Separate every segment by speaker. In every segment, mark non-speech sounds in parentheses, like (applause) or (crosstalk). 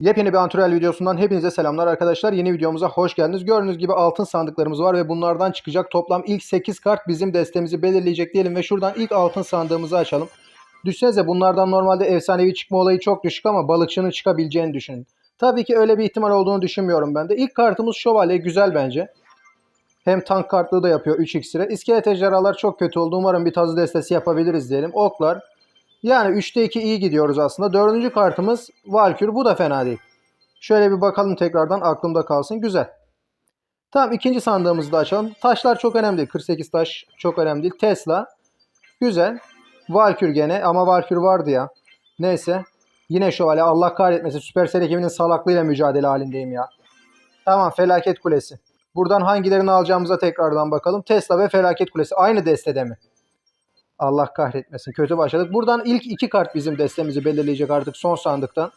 Speaker 1: Yepyeni bir antrenör videosundan hepinize selamlar arkadaşlar. Yeni videomuza hoş geldiniz. Gördüğünüz gibi altın sandıklarımız var ve bunlardan çıkacak toplam ilk 8 kart bizim destemizi belirleyecek diyelim ve şuradan ilk altın sandığımızı açalım. Düşünsenize bunlardan normalde efsanevi çıkma olayı çok düşük ama balıkçının çıkabileceğini düşünün. Tabii ki öyle bir ihtimal olduğunu düşünmüyorum ben de. İlk kartımız şövalye güzel bence. Hem tank kartlığı da yapıyor 3 iksire. İskelet ejderhalar çok kötü oldu. Umarım bir tazı destesi yapabiliriz diyelim. Oklar. Yani 3'te 2 iyi gidiyoruz aslında. Dördüncü kartımız Valkür. Bu da fena değil. Şöyle bir bakalım tekrardan aklımda kalsın. Güzel. Tamam ikinci sandığımızı da açalım. Taşlar çok önemli değil. 48 taş çok önemli değil. Tesla. Güzel. Valkür gene ama Valkür vardı ya. Neyse. Yine şövalye Allah kahretmesin. Süpersel ekibinin salaklığıyla mücadele halindeyim ya. Tamam felaket kulesi. Buradan hangilerini alacağımıza tekrardan bakalım. Tesla ve felaket kulesi aynı destede mi? Allah kahretmesin. Kötü başladık. Buradan ilk iki kart bizim destemizi belirleyecek artık son sandıktan.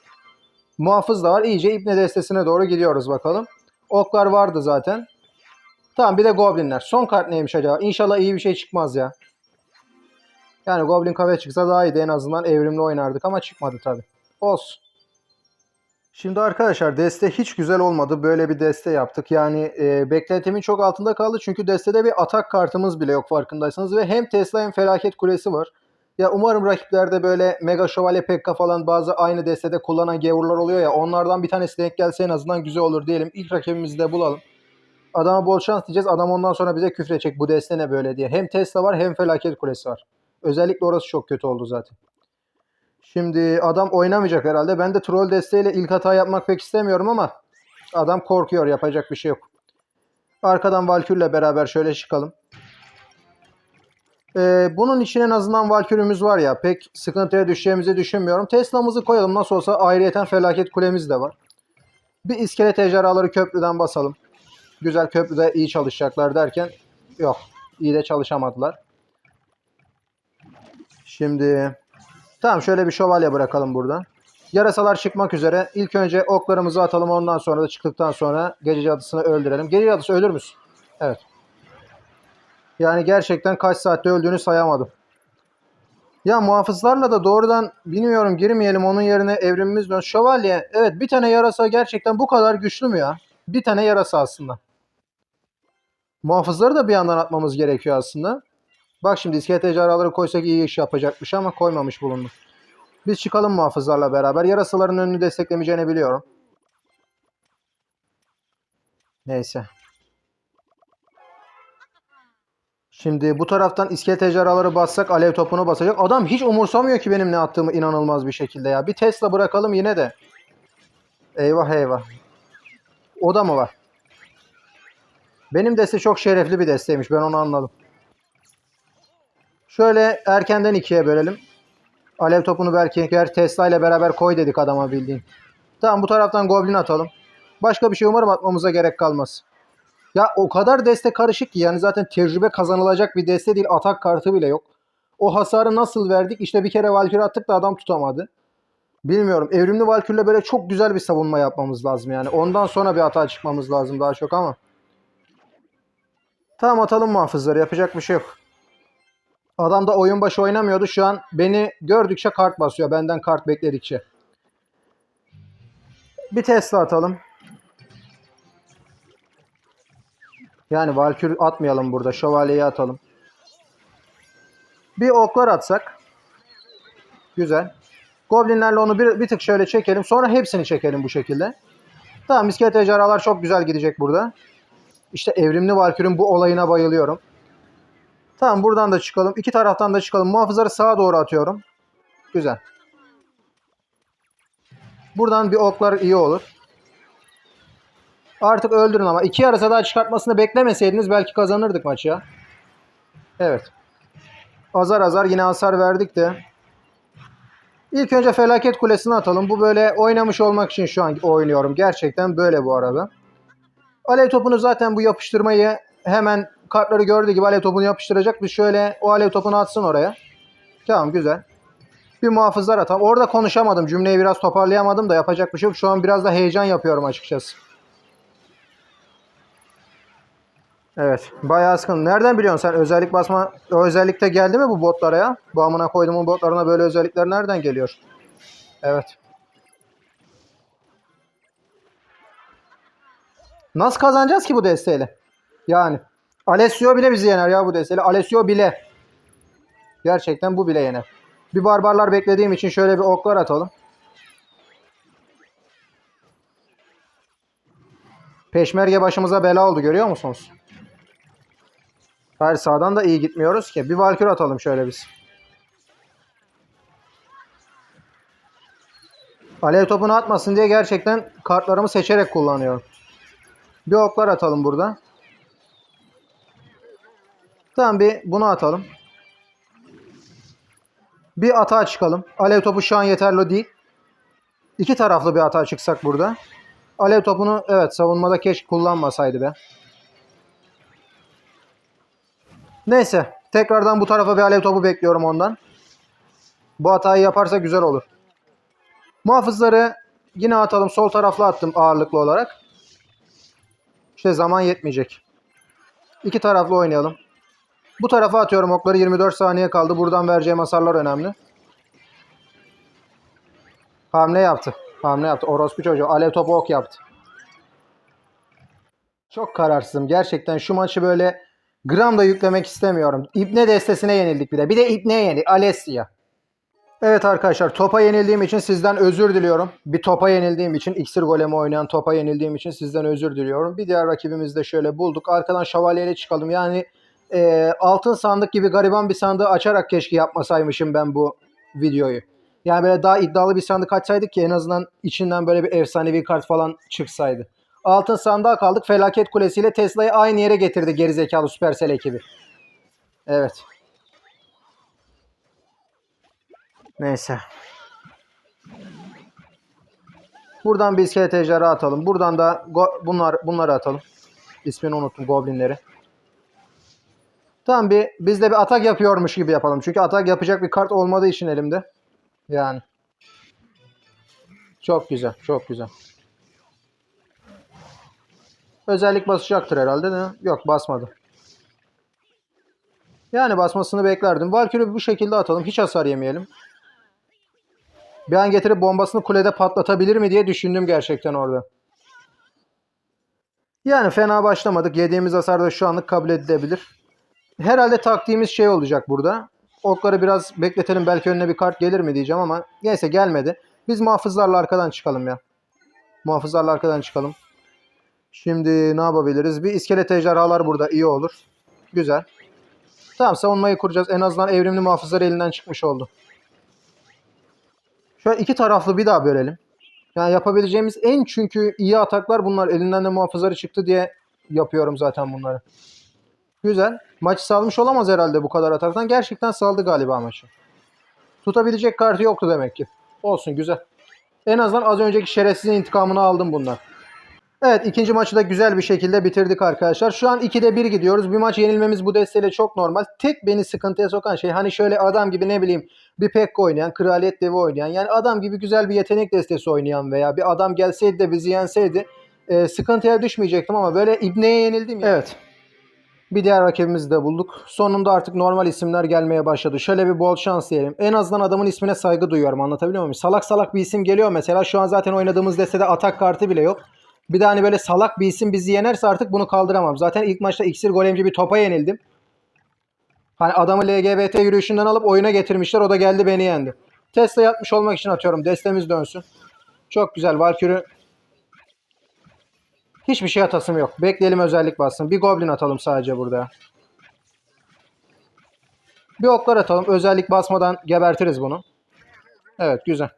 Speaker 1: Muhafız da var. İyice İbne destesine doğru gidiyoruz bakalım. Oklar vardı zaten. Tamam bir de Goblinler. Son kart neymiş acaba? İnşallah iyi bir şey çıkmaz ya. Yani Goblin kafe çıksa daha iyiydi en azından evrimli oynardık ama çıkmadı tabi. Olsun. Şimdi arkadaşlar deste hiç güzel olmadı. Böyle bir deste yaptık. Yani e, beklentimin çok altında kaldı. Çünkü destede bir atak kartımız bile yok farkındaysanız. Ve hem Tesla hem Felaket Kulesi var. Ya umarım rakiplerde böyle Mega Şövalye Pekka falan bazı aynı destede kullanan gavurlar oluyor ya. Onlardan bir tanesi denk gelse en azından güzel olur diyelim. İlk rakibimizi de bulalım. Adama bol şans diyeceğiz. Adam ondan sonra bize küfredecek bu deste ne böyle diye. Hem Tesla var hem Felaket Kulesi var. Özellikle orası çok kötü oldu zaten. Şimdi adam oynamayacak herhalde. Ben de troll desteğiyle ilk hata yapmak pek istemiyorum ama adam korkuyor. Yapacak bir şey yok. Arkadan Valkür'le beraber şöyle çıkalım. Ee, bunun için en azından Valkür'ümüz var ya. Pek sıkıntıya düşeceğimizi düşünmüyorum. Tesla'mızı koyalım. Nasıl olsa ayrıyeten felaket kulemiz de var. Bir iskelet ejderhaları köprüden basalım. Güzel köprüde iyi çalışacaklar derken yok. iyi de çalışamadılar. Şimdi Tamam şöyle bir şövalye bırakalım buradan. Yarasalar çıkmak üzere. İlk önce oklarımızı atalım ondan sonra da çıktıktan sonra gece cadısını öldürelim. Gece cadısı ölür müsün? Evet. Yani gerçekten kaç saatte öldüğünü sayamadım. Ya muhafızlarla da doğrudan bilmiyorum girmeyelim onun yerine evrimimiz dön. Şövalye evet bir tane yarasa gerçekten bu kadar güçlü mü ya? Bir tane yarasa aslında. Muhafızları da bir yandan atmamız gerekiyor aslında. Bak şimdi iskelet ejderhaları koysak iyi iş yapacakmış ama koymamış bulunduk. Biz çıkalım muhafızlarla beraber. Yarasaların önünü desteklemeyeceğini biliyorum. Neyse. Şimdi bu taraftan iskelet ejderhaları bassak alev topunu basacak. Adam hiç umursamıyor ki benim ne attığımı inanılmaz bir şekilde ya. Bir Tesla bırakalım yine de. Eyvah eyvah. O da mı var? Benim deste çok şerefli bir desteymiş. Ben onu anladım. Şöyle erkenden ikiye bölelim. Alev topunu belki eğer Tesla ile beraber koy dedik adama bildiğin. Tamam bu taraftan Goblin atalım. Başka bir şey umarım atmamıza gerek kalmaz. Ya o kadar deste karışık ki yani zaten tecrübe kazanılacak bir deste değil. Atak kartı bile yok. O hasarı nasıl verdik? İşte bir kere Valkyrie attık da adam tutamadı. Bilmiyorum. Evrimli Valkyrie'le böyle çok güzel bir savunma yapmamız lazım yani. Ondan sonra bir hata çıkmamız lazım daha çok ama. Tamam atalım muhafızları. Yapacak bir şey yok. Adam da oyun başı oynamıyordu. Şu an beni gördükçe kart basıyor. Benden kart bekledikçe. Bir Tesla atalım. Yani Valkür atmayalım burada. Şövalyeyi atalım. Bir oklar atsak. Güzel. Goblinlerle onu bir, bir tık şöyle çekelim. Sonra hepsini çekelim bu şekilde. Tamam iskelet ejderhalar çok güzel gidecek burada. İşte evrimli Valkür'ün bu olayına bayılıyorum. Tamam buradan da çıkalım. İki taraftan da çıkalım. Muhafızları sağa doğru atıyorum. Güzel. Buradan bir oklar iyi olur. Artık öldürün ama. iki yarasa daha çıkartmasını beklemeseydiniz belki kazanırdık maçı ya. Evet. Azar azar yine hasar verdik de. İlk önce felaket kulesini atalım. Bu böyle oynamış olmak için şu an oynuyorum. Gerçekten böyle bu arada. Alev topunu zaten bu yapıştırmayı hemen kartları gördüğü gibi alev topunu yapıştıracak. Biz şöyle o alev topunu atsın oraya. Tamam güzel. Bir muhafızlar atalım. Orada konuşamadım. Cümleyi biraz toparlayamadım da yapacak bir şey yok. Şu an biraz da heyecan yapıyorum açıkçası. Evet. Bayağı sıkıntı. Nereden biliyorsun sen özellik basma özellikte geldi mi bu botlara ya? Bu amına koyduğumun botlarına böyle özellikler nereden geliyor? Evet. Nasıl kazanacağız ki bu desteğiyle? Yani. Alessio bile bizi yener ya bu desteğiyle. Alessio bile. Gerçekten bu bile yener. Bir barbarlar beklediğim için şöyle bir oklar atalım. Peşmerge başımıza bela oldu görüyor musunuz? Hayır sağdan da iyi gitmiyoruz ki. Bir valkür atalım şöyle biz. Alev topunu atmasın diye gerçekten kartlarımı seçerek kullanıyorum. Bir oklar atalım burada. Tamam bir bunu atalım. Bir atağa çıkalım. Alev topu şu an yeterli değil. İki taraflı bir atağa çıksak burada. Alev topunu evet savunmada keşke kullanmasaydı be. Neyse. Tekrardan bu tarafa bir alev topu bekliyorum ondan. Bu hatayı yaparsa güzel olur. Muhafızları yine atalım. Sol taraflı attım ağırlıklı olarak. İşte zaman yetmeyecek. İki taraflı oynayalım. Bu tarafa atıyorum okları. 24 saniye kaldı. Buradan vereceğim hasarlar önemli. Hamle yaptı. Hamle yaptı. Orospu çocuğu. Alev topu ok yaptı. Çok kararsızım. Gerçekten şu maçı böyle gram da yüklemek istemiyorum. İbne destesine yenildik bir de. Bir de İbne'ye yenildik. Alessia. Evet arkadaşlar topa yenildiğim için sizden özür diliyorum. Bir topa yenildiğim için iksir golemi oynayan topa yenildiğim için sizden özür diliyorum. Bir diğer rakibimizi de şöyle bulduk. Arkadan şövalyeyle çıkalım. Yani e, altın sandık gibi gariban bir sandığı açarak keşke yapmasaymışım ben bu videoyu. Yani böyle daha iddialı bir sandık açsaydık ki en azından içinden böyle bir efsanevi kart falan çıksaydı. Altın sandığa kaldık. Felaket Kulesi Tesla'yı aynı yere getirdi gerizekalı Supercell ekibi. Evet. Neyse. Buradan bir iskelet ejderha atalım. Buradan da bunlar bunları atalım. İsmini unuttum goblinleri. Tamam bir biz de bir atak yapıyormuş gibi yapalım. Çünkü atak yapacak bir kart olmadığı için elimde. Yani. Çok güzel, çok güzel. Özellik basacaktır herhalde de. Yok basmadı. Yani basmasını beklerdim. Valkyrie'yi bu şekilde atalım. Hiç hasar yemeyelim. Bir an getirip bombasını kulede patlatabilir mi diye düşündüm gerçekten orada. Yani fena başlamadık. Yediğimiz hasar da şu anlık kabul edilebilir. Herhalde taktiğimiz şey olacak burada. Okları biraz bekletelim. Belki önüne bir kart gelir mi diyeceğim ama neyse gelmedi. Biz muhafızlarla arkadan çıkalım ya. Muhafızlarla arkadan çıkalım. Şimdi ne yapabiliriz? Bir iskelet ejderhalar burada iyi olur. Güzel. Tamam savunmayı kuracağız. En azından evrimli muhafızlar elinden çıkmış oldu. Şöyle iki taraflı bir daha bölelim. Yani yapabileceğimiz en çünkü iyi ataklar bunlar. Elinden de muhafızları çıktı diye yapıyorum zaten bunları. Güzel. Maçı salmış olamaz herhalde bu kadar ataktan. Gerçekten saldı galiba maçı. Tutabilecek kartı yoktu demek ki. Olsun güzel. En azından az önceki şerefsizin intikamını aldım bundan. Evet ikinci maçı da güzel bir şekilde bitirdik arkadaşlar. Şu an 2'de 1 gidiyoruz. Bir maç yenilmemiz bu desteyle çok normal. Tek beni sıkıntıya sokan şey hani şöyle adam gibi ne bileyim bir Pekka oynayan, Kraliyet Devi oynayan yani adam gibi güzel bir yetenek destesi oynayan veya bir adam gelseydi de bizi yenseydi e, sıkıntıya düşmeyecektim ama böyle İbne'ye yenildim ya. Evet. Bir diğer rakibimizi de bulduk. Sonunda artık normal isimler gelmeye başladı. Şöyle bir bol şans diyelim. En azından adamın ismine saygı duyuyorum. Anlatabiliyor muyum? Salak salak bir isim geliyor mesela. Şu an zaten oynadığımız destede atak kartı bile yok. Bir de hani böyle salak bir isim bizi yenerse artık bunu kaldıramam. Zaten ilk maçta iksir golemci bir topa yenildim. Hani adamı LGBT yürüyüşünden alıp oyuna getirmişler. O da geldi beni yendi. Tesla yapmış olmak için atıyorum. Destemiz dönsün. Çok güzel. Valkyrie Hiçbir şey atasım yok. Bekleyelim özellik bassın. Bir goblin atalım sadece burada. Bir oklar atalım. Özellik basmadan gebertiriz bunu. Evet güzel.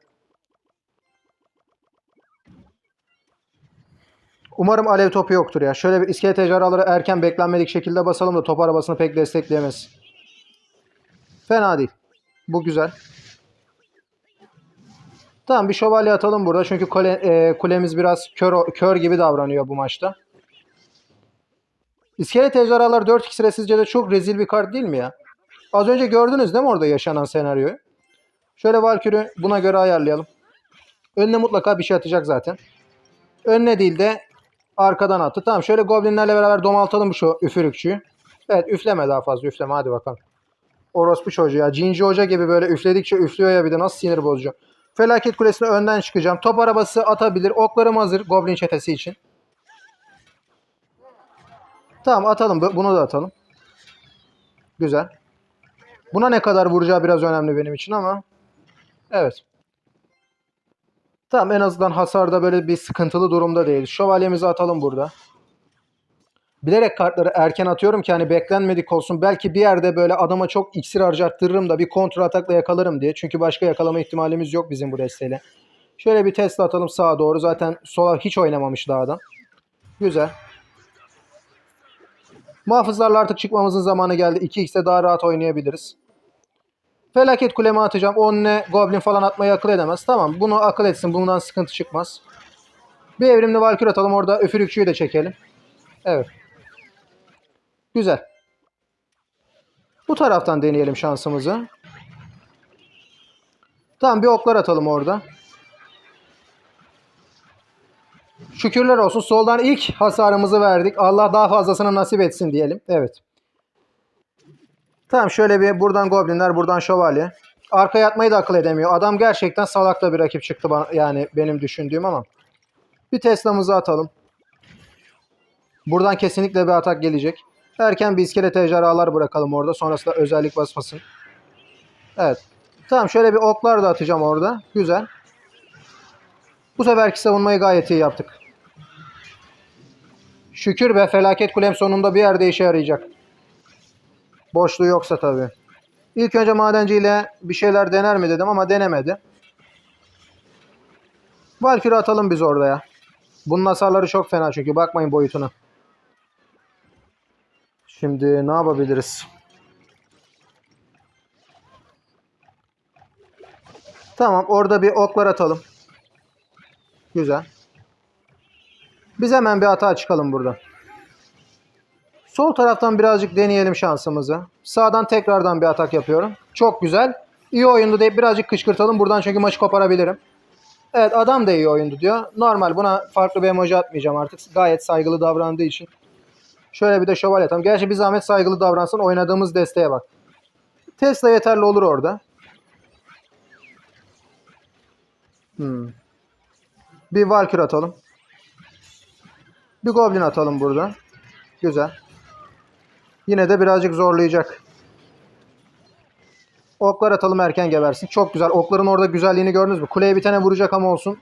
Speaker 1: Umarım alev topu yoktur ya. Şöyle bir iskelet ejderhaları erken beklenmedik şekilde basalım da top arabasını pek destekleyemez. Fena değil. Bu güzel. Tamam bir şövalye atalım burada. Çünkü kule, e, kulemiz biraz kör, kör gibi davranıyor bu maçta. İskelet ejderhalar 4-2 sıra sizce de çok rezil bir kart değil mi ya? Az önce gördünüz değil mi orada yaşanan senaryoyu? Şöyle Valkyrie buna göre ayarlayalım. Önüne mutlaka bir şey atacak zaten. Önüne değil de arkadan attı. Tamam şöyle goblinlerle beraber domaltalım şu üfürükçüyü. Evet üfleme daha fazla üfleme hadi bakalım. Orospu çocuğu ya. Cinci Hoca gibi böyle üfledikçe üflüyor ya bir de nasıl sinir bozucu. Felaket Kulesi'ne önden çıkacağım. Top arabası atabilir. Oklarım hazır Goblin çetesi için. Tamam atalım. Bu- Bunu da atalım. Güzel. Buna ne kadar vuracağı biraz önemli benim için ama. Evet. Tamam en azından hasarda böyle bir sıkıntılı durumda değil. Şövalyemizi atalım burada. Bilerek kartları erken atıyorum ki hani beklenmedik olsun. Belki bir yerde böyle adama çok iksir harcattırırım da bir kontrol atakla yakalarım diye. Çünkü başka yakalama ihtimalimiz yok bizim bu desteğiyle. Şöyle bir Tesla atalım sağa doğru. Zaten sola hiç oynamamış daha adam. Güzel. Muhafızlarla artık çıkmamızın zamanı geldi. 2x'e daha rahat oynayabiliriz. Felaket kulemi atacağım. O ne goblin falan atmayı akıl edemez. Tamam bunu akıl etsin. Bundan sıkıntı çıkmaz. Bir evrimli valkür atalım. Orada üfürükçüyü de çekelim. Evet. Güzel. Bu taraftan deneyelim şansımızı. Tamam bir oklar atalım orada. Şükürler olsun. Soldan ilk hasarımızı verdik. Allah daha fazlasını nasip etsin diyelim. Evet. Tamam şöyle bir buradan goblinler, buradan şövalye. Arkaya atmayı da akıl edemiyor. Adam gerçekten salakla bir rakip çıktı bana, yani benim düşündüğüm ama. Bir Tesla'mızı atalım. Buradan kesinlikle bir atak gelecek. Erken bir iskelet ejderhalar bırakalım orada. Sonrasında özellik basmasın. Evet. Tamam şöyle bir oklar da atacağım orada. Güzel. Bu seferki savunmayı gayet iyi yaptık. Şükür be felaket kulem sonunda bir yerde işe yarayacak. Boşluğu yoksa tabii. İlk önce madenciyle bir şeyler dener mi dedim ama denemedi. Valkyrie atalım biz orada ya. Bunun hasarları çok fena çünkü bakmayın boyutuna. Şimdi ne yapabiliriz? Tamam orada bir oklar atalım. Güzel. Biz hemen bir hata çıkalım burada. Sol taraftan birazcık deneyelim şansımızı. Sağdan tekrardan bir atak yapıyorum. Çok güzel. İyi oyundu deyip birazcık kışkırtalım. Buradan çünkü maçı koparabilirim. Evet adam da iyi oyundu diyor. Normal buna farklı bir emoji atmayacağım artık. Gayet saygılı davrandığı için. Şöyle bir de şövalye atalım. Gerçi bir zahmet saygılı davransın. Oynadığımız desteğe bak. Tesla yeterli olur orada. Hmm. Bir Valkyrie atalım. Bir Goblin atalım burada. Güzel. Yine de birazcık zorlayacak. Oklar atalım erken gebersin. Çok güzel. Okların orada güzelliğini gördünüz mü? Kuleye bir tane vuracak ama olsun.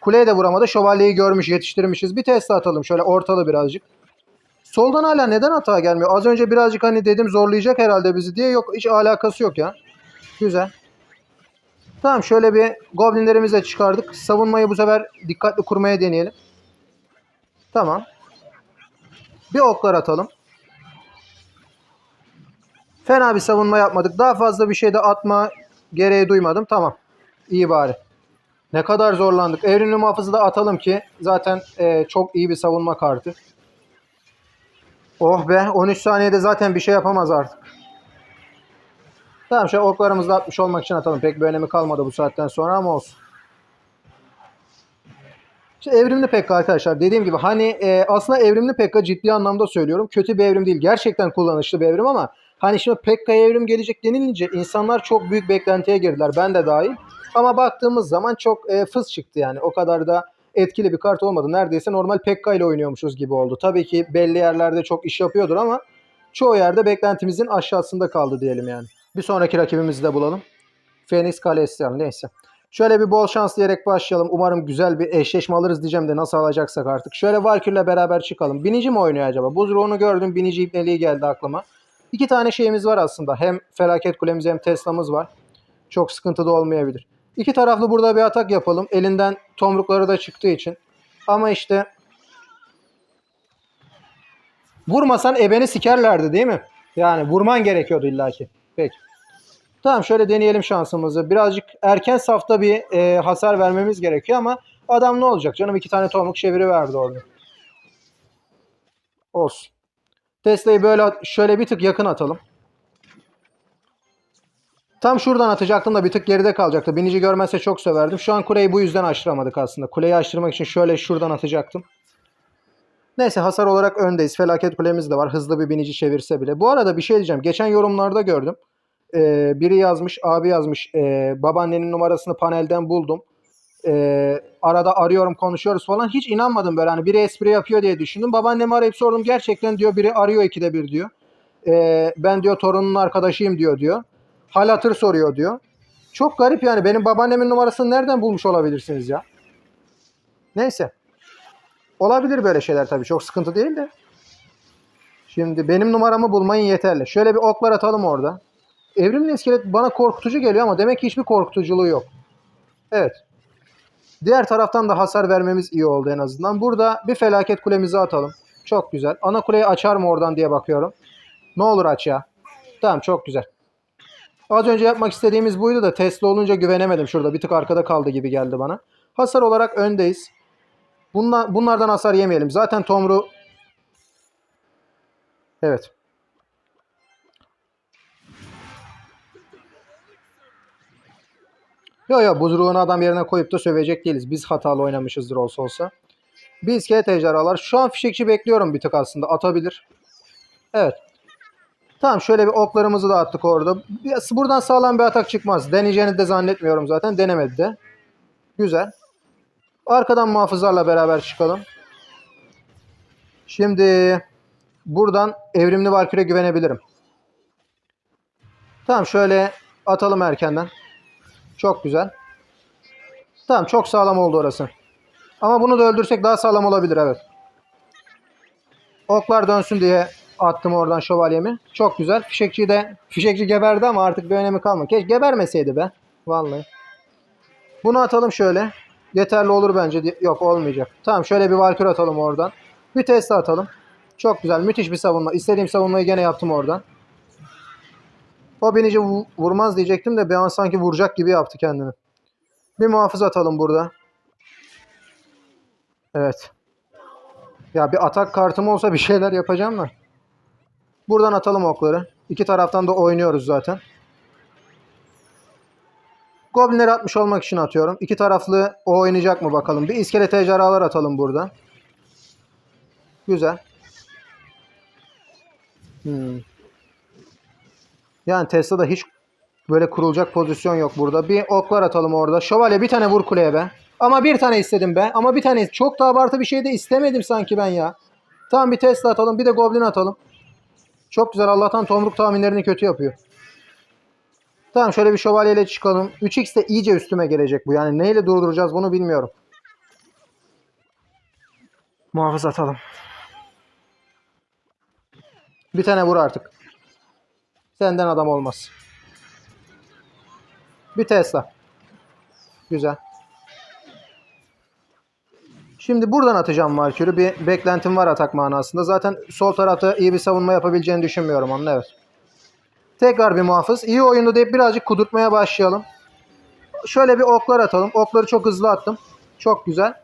Speaker 1: Kuleye de vuramadı. Şövalyeyi görmüş, yetiştirmişiz. Bir Tesla atalım şöyle ortalı birazcık. Soldan hala neden hata gelmiyor? Az önce birazcık hani dedim zorlayacak herhalde bizi diye. Yok hiç alakası yok ya. Güzel. Tamam şöyle bir goblinlerimizi de çıkardık. Savunmayı bu sefer dikkatli kurmaya deneyelim. Tamam. Bir oklar atalım. Fena bir savunma yapmadık. Daha fazla bir şey de atma gereği duymadım. Tamam. İyi bari. Ne kadar zorlandık. Evrimli muhafızı da atalım ki zaten e, çok iyi bir savunma kartı. Oh be 13 saniyede zaten bir şey yapamaz artık. Tamam şöyle oklarımızı da atmış olmak için atalım. Pek bir önemi kalmadı bu saatten sonra ama olsun. İşte evrimli Pekka arkadaşlar dediğim gibi hani e, aslında evrimli Pekka ciddi anlamda söylüyorum. Kötü bir evrim değil. Gerçekten kullanışlı bir evrim ama hani şimdi Pekka'ya evrim gelecek denilince insanlar çok büyük beklentiye girdiler. Ben de dahil. Ama baktığımız zaman çok e, fıs çıktı yani. O kadar da etkili bir kart olmadı. Neredeyse normal Pekka ile oynuyormuşuz gibi oldu. Tabii ki belli yerlerde çok iş yapıyordur ama çoğu yerde beklentimizin aşağısında kaldı diyelim yani. Bir sonraki rakibimizi de bulalım. Phoenix Kalesian neyse. Şöyle bir bol şans diyerek başlayalım. Umarım güzel bir eşleşme alırız diyeceğim de nasıl alacaksak artık. Şöyle Valkyrie'le beraber çıkalım. Binici mi oynuyor acaba? Buz ruhunu gördüm. Binici ipneliği geldi aklıma. İki tane şeyimiz var aslında. Hem felaket kulemiz hem Tesla'mız var. Çok sıkıntı da olmayabilir. İki taraflı burada bir atak yapalım. Elinden tomrukları da çıktığı için. Ama işte vurmasan ebeni sikerlerdi değil mi? Yani vurman gerekiyordu illaki. Peki. Tamam şöyle deneyelim şansımızı. Birazcık erken safta bir e, hasar vermemiz gerekiyor ama adam ne olacak canım iki tane tomruk çeviri verdi orada. Olsun. Tesla'yı böyle şöyle bir tık yakın atalım. Tam şuradan atacaktım da bir tık geride kalacaktı. Binici görmezse çok söverdim. Şu an kuleyi bu yüzden açtıramadık aslında. Kuleyi açtırmak için şöyle şuradan atacaktım. Neyse hasar olarak öndeyiz. Felaket kulemiz de var. Hızlı bir binici çevirse bile. Bu arada bir şey diyeceğim. Geçen yorumlarda gördüm. Ee, biri yazmış, abi yazmış. ee, babaannenin numarasını panelden buldum. e, arada arıyorum konuşuyoruz falan. Hiç inanmadım böyle hani biri espri yapıyor diye düşündüm. Babaannemi arayıp sordum. Gerçekten diyor biri arıyor ikide bir diyor. E, ben diyor torunun arkadaşıyım diyor diyor. Hal hatır soruyor diyor. Çok garip yani. Benim babaannemin numarasını nereden bulmuş olabilirsiniz ya? Neyse. Olabilir böyle şeyler tabii. Çok sıkıntı değil de. Şimdi benim numaramı bulmayın yeterli. Şöyle bir oklar atalım orada. Evrimli iskelet bana korkutucu geliyor ama demek ki hiçbir korkutuculuğu yok. Evet. Diğer taraftan da hasar vermemiz iyi oldu en azından. Burada bir felaket kulemizi atalım. Çok güzel. Ana kuleyi açar mı oradan diye bakıyorum. Ne olur aç ya. Tamam çok güzel. Az önce yapmak istediğimiz buydu da Tesla olunca güvenemedim şurada. Bir tık arkada kaldı gibi geldi bana. Hasar olarak öndeyiz. Bunlar, bunlardan hasar yemeyelim. Zaten Tomru... Evet. Yo yo buzruğunu adam yerine koyup da sövecek değiliz. Biz hatalı oynamışızdır olsa olsa. Bir iskelet ejderhalar. Şu an fişekçi bekliyorum bir tık aslında. Atabilir. Evet. Tamam şöyle bir oklarımızı da attık orada. Buradan sağlam bir atak çıkmaz. Deneyeceğini de zannetmiyorum zaten. Denemedi de. Güzel. Arkadan muhafızlarla beraber çıkalım. Şimdi buradan evrimli Valkyrie güvenebilirim. Tamam şöyle atalım erkenden. Çok güzel. Tamam çok sağlam oldu orası. Ama bunu da öldürsek daha sağlam olabilir evet. Oklar dönsün diye attım oradan şövalyemi. Çok güzel. Fişekçi de fişekçi geberdi ama artık bir önemi kalmadı. Keşke gebermeseydi be. Vallahi. Bunu atalım şöyle. Yeterli olur bence. Yok olmayacak. Tamam şöyle bir Valkyrie atalım oradan. Bir Tesla atalım. Çok güzel. Müthiş bir savunma. İstediğim savunmayı gene yaptım oradan. O binici vu- vurmaz diyecektim de bir an sanki vuracak gibi yaptı kendini. Bir muhafız atalım burada. Evet. Ya bir atak kartım olsa bir şeyler yapacağım da. Buradan atalım okları. İki taraftan da oynuyoruz zaten. Goblinleri atmış olmak için atıyorum. İki taraflı o oynayacak mı bakalım. Bir iskelet ejderhalar atalım burada. Güzel. Hmm. Yani Tesla'da hiç böyle kurulacak pozisyon yok burada. Bir oklar atalım orada. Şövalye bir tane vur kuleye be. Ama bir tane istedim be. Ama bir tane çok da abartı bir şey de istemedim sanki ben ya. Tamam bir Tesla atalım. Bir de Goblin atalım. Çok güzel. Allah'tan tomruk tahminlerini kötü yapıyor. Tamam şöyle bir şövalyeyle çıkalım. 3x de iyice üstüme gelecek bu. Yani neyle durduracağız bunu bilmiyorum. Muhafız atalım. Bir tane vur artık. Senden adam olmaz. Bir Tesla. Güzel. Şimdi buradan atacağım Valkyrie'yi. Bir beklentim var atak manasında. Zaten sol tarafta iyi bir savunma yapabileceğini düşünmüyorum onun evet. Tekrar bir muhafız. İyi oyundu deyip birazcık kudurtmaya başlayalım. Şöyle bir oklar atalım. Okları çok hızlı attım. Çok güzel.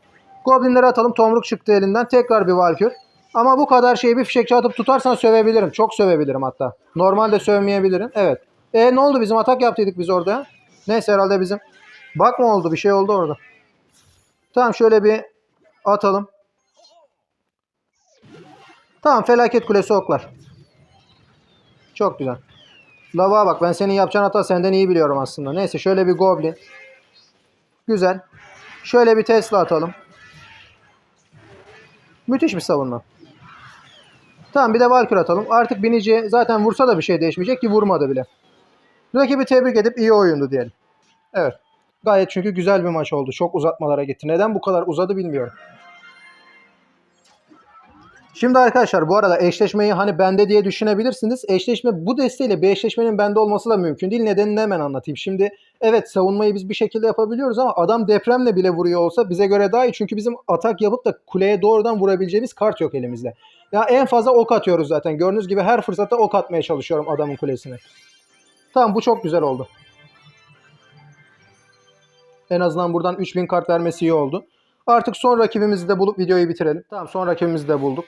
Speaker 1: Goblinleri atalım. Tomruk çıktı elinden. Tekrar bir Valkyrie. Ama bu kadar şeyi bir fişekçi atıp tutarsan sövebilirim. Çok sövebilirim hatta. Normalde sövmeyebilirim. Evet. E ne oldu bizim atak yaptıydık biz orada. Neyse herhalde bizim. Bak mı oldu bir şey oldu orada. Tamam şöyle bir atalım. Tamam felaket kulesi oklar. Çok güzel. Lava bak ben senin yapacağın hata senden iyi biliyorum aslında. Neyse şöyle bir goblin. Güzel. Şöyle bir Tesla atalım. Müthiş bir savunma. Tamam bir de Valkyrie atalım. Artık binici zaten vursa da bir şey değişmeyecek ki vurmadı bile. Rakibi tebrik edip iyi oyundu diyelim. Evet. Gayet çünkü güzel bir maç oldu. Çok uzatmalara gitti. Neden bu kadar uzadı bilmiyorum. Şimdi arkadaşlar bu arada eşleşmeyi hani bende diye düşünebilirsiniz. Eşleşme bu desteğiyle bir eşleşmenin bende olması da mümkün değil. Nedenini hemen anlatayım. Şimdi evet savunmayı biz bir şekilde yapabiliyoruz ama adam depremle bile vuruyor olsa bize göre daha iyi. Çünkü bizim atak yapıp da kuleye doğrudan vurabileceğimiz kart yok elimizde. Ya en fazla ok atıyoruz zaten. Gördüğünüz gibi her fırsatta ok atmaya çalışıyorum adamın kulesine. Tamam bu çok güzel oldu. En azından buradan 3000 kart vermesi iyi oldu. Artık son rakibimizi de bulup videoyu bitirelim. Tamam son rakibimizi de bulduk.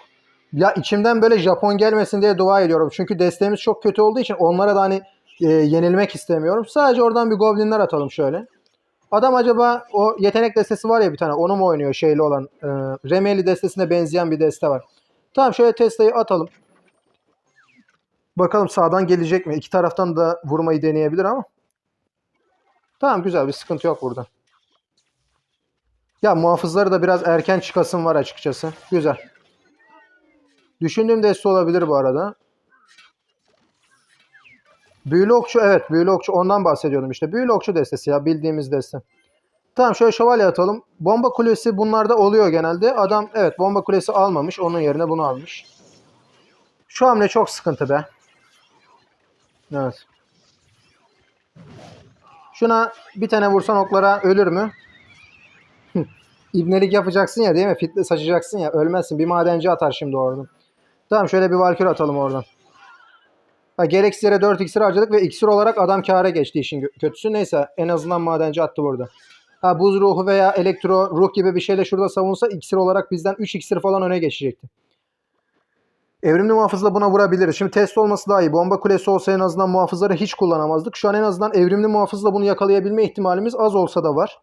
Speaker 1: Ya içimden böyle Japon gelmesin diye dua ediyorum. Çünkü desteğimiz çok kötü olduğu için onlara da hani e, yenilmek istemiyorum. Sadece oradan bir goblinler atalım şöyle. Adam acaba o yetenek destesi var ya bir tane onu mu oynuyor şeyli olan e, Remeli destesine benzeyen bir deste var. Tamam şöyle Tesla'yı atalım. Bakalım sağdan gelecek mi? İki taraftan da vurmayı deneyebilir ama. Tamam güzel bir sıkıntı yok burada. Ya muhafızları da biraz erken çıkasım var açıkçası. Güzel. Düşündüğüm deste olabilir bu arada. Büyülü okçu evet büyülü okçu ondan bahsediyordum işte. Büyülü okçu destesi ya bildiğimiz deste. Tamam şöyle şövalye atalım. Bomba kulesi bunlarda oluyor genelde. Adam evet bomba kulesi almamış. Onun yerine bunu almış. Şu hamle çok sıkıntı be. Evet. Şuna bir tane vursan oklara ölür mü? (laughs) İbnelik yapacaksın ya değil mi? Fitness açacaksın ya. Ölmezsin. Bir madenci atar şimdi oradan. Tamam şöyle bir valkür atalım oradan. Ha, gereksiz yere 4 iksir harcadık ve iksir olarak adam kâra geçti işin kötüsü. Neyse en azından madenci attı burada. Ha buz ruhu veya elektro ruh gibi bir şeyle şurada savunsa iksir olarak bizden 3 iksir falan öne geçecekti. Evrimli muhafızla buna vurabiliriz. Şimdi test olması daha iyi. Bomba kulesi olsa en azından muhafızları hiç kullanamazdık. Şu an en azından evrimli muhafızla bunu yakalayabilme ihtimalimiz az olsa da var.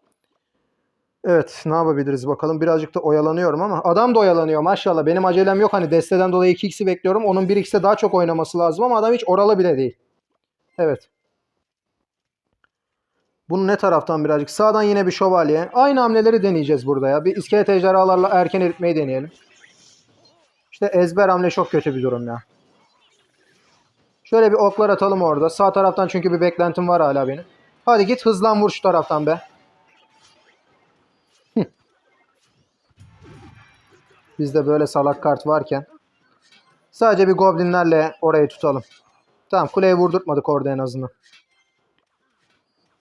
Speaker 1: Evet ne yapabiliriz bakalım. Birazcık da oyalanıyorum ama adam da oyalanıyor maşallah. Benim acelem yok. Hani desteden dolayı 2x'i bekliyorum. Onun 1x'e daha çok oynaması lazım ama adam hiç oralı bile değil. Evet. Bunu ne taraftan birazcık? Sağdan yine bir şövalye. Aynı hamleleri deneyeceğiz burada ya. Bir iskelet ejderhalarla erken eritmeyi deneyelim. İşte ezber hamle çok kötü bir durum ya. Şöyle bir oklar atalım orada. Sağ taraftan çünkü bir beklentim var hala benim. Hadi git hızlan vur şu taraftan be. Bizde böyle salak kart varken. Sadece bir goblinlerle orayı tutalım. Tamam kuleye vurdurtmadık orada en azından.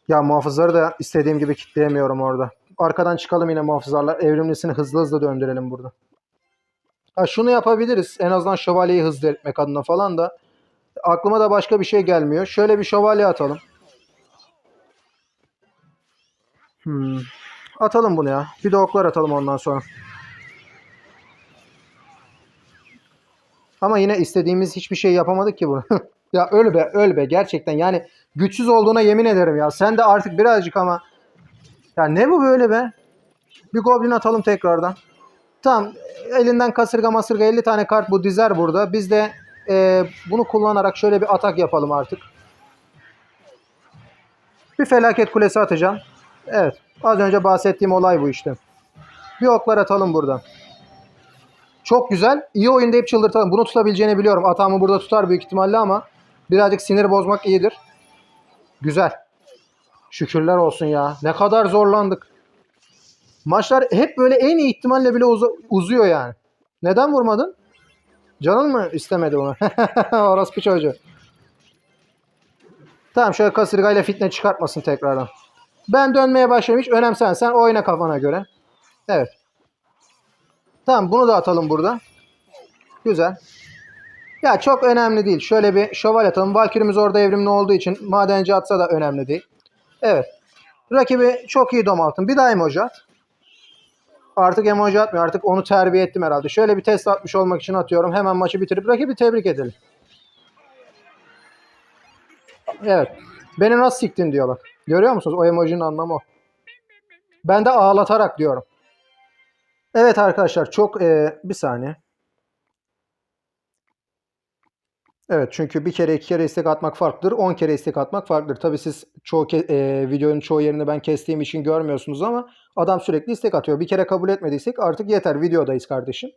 Speaker 1: Ya muhafızları da istediğim gibi kitleyemiyorum orada. Arkadan çıkalım yine muhafızlarla. Evrimlisini hızlı hızlı döndürelim burada. Ha şunu yapabiliriz. En azından şövalyeyi hızlı etmek adına falan da. Aklıma da başka bir şey gelmiyor. Şöyle bir şövalye atalım. Hmm. Atalım bunu ya. Bir de oklar atalım ondan sonra. Ama yine istediğimiz hiçbir şey yapamadık ki bunu. (laughs) ya öl be öl be gerçekten yani güçsüz olduğuna yemin ederim ya. Sen de artık birazcık ama ya ne bu böyle be? Bir goblin atalım tekrardan. Tamam elinden kasırga masırga 50 tane kart bu dizer burada. Biz de e, bunu kullanarak şöyle bir atak yapalım artık. Bir felaket kulesi atacağım. Evet az önce bahsettiğim olay bu işte. Bir oklar atalım buradan. Çok güzel. İyi oyunda hep çıldırtalım. Bunu tutabileceğini biliyorum. Atağımı burada tutar büyük ihtimalle ama birazcık sinir bozmak iyidir. Güzel. Şükürler olsun ya. Ne kadar zorlandık. Maçlar hep böyle en iyi ihtimalle bile uza- uzuyor yani. Neden vurmadın? Canın mı istemedi onu? (laughs) Orası çocuğu. Tamam şöyle kasırgayla fitne çıkartmasın tekrardan. Ben dönmeye başladım. Hiç önemsen sen oyna kafana göre. Evet. Tamam bunu da atalım burada. Güzel. Ya çok önemli değil. Şöyle bir şövalye atalım. Valkyrimiz orada evrimli olduğu için madenci atsa da önemli değil. Evet. Rakibi çok iyi domalttın. Bir daha emoji at. Artık emoji atmıyor. Artık onu terbiye ettim herhalde. Şöyle bir test atmış olmak için atıyorum. Hemen maçı bitirip rakibi tebrik edelim. Evet. Beni nasıl siktin diyor bak. Görüyor musunuz? O emojinin anlamı o. Ben de ağlatarak diyorum. Evet arkadaşlar çok e, bir saniye. Evet çünkü bir kere iki kere istek atmak farklıdır. 10 kere istek atmak farklıdır. Tabi siz çoğu e, videonun çoğu yerini ben kestiğim için görmüyorsunuz ama adam sürekli istek atıyor. Bir kere kabul etmediysek artık yeter videodayız kardeşim.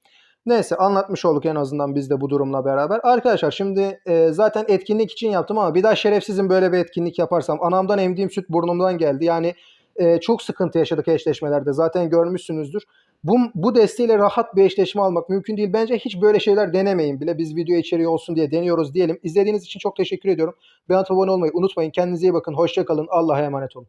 Speaker 1: Neyse anlatmış olduk en azından biz de bu durumla beraber. Arkadaşlar şimdi e, zaten etkinlik için yaptım ama bir daha şerefsizim böyle bir etkinlik yaparsam. Anamdan emdiğim süt burnumdan geldi. Yani e, çok sıkıntı yaşadık eşleşmelerde. Zaten görmüşsünüzdür. Bu, bu desteğiyle rahat bir eşleşme almak mümkün değil. Bence hiç böyle şeyler denemeyin bile. Biz video içeriği olsun diye deniyoruz diyelim. İzlediğiniz için çok teşekkür ediyorum. Beğenip abone olmayı unutmayın. Kendinize iyi bakın. Hoşçakalın. Allah'a emanet olun.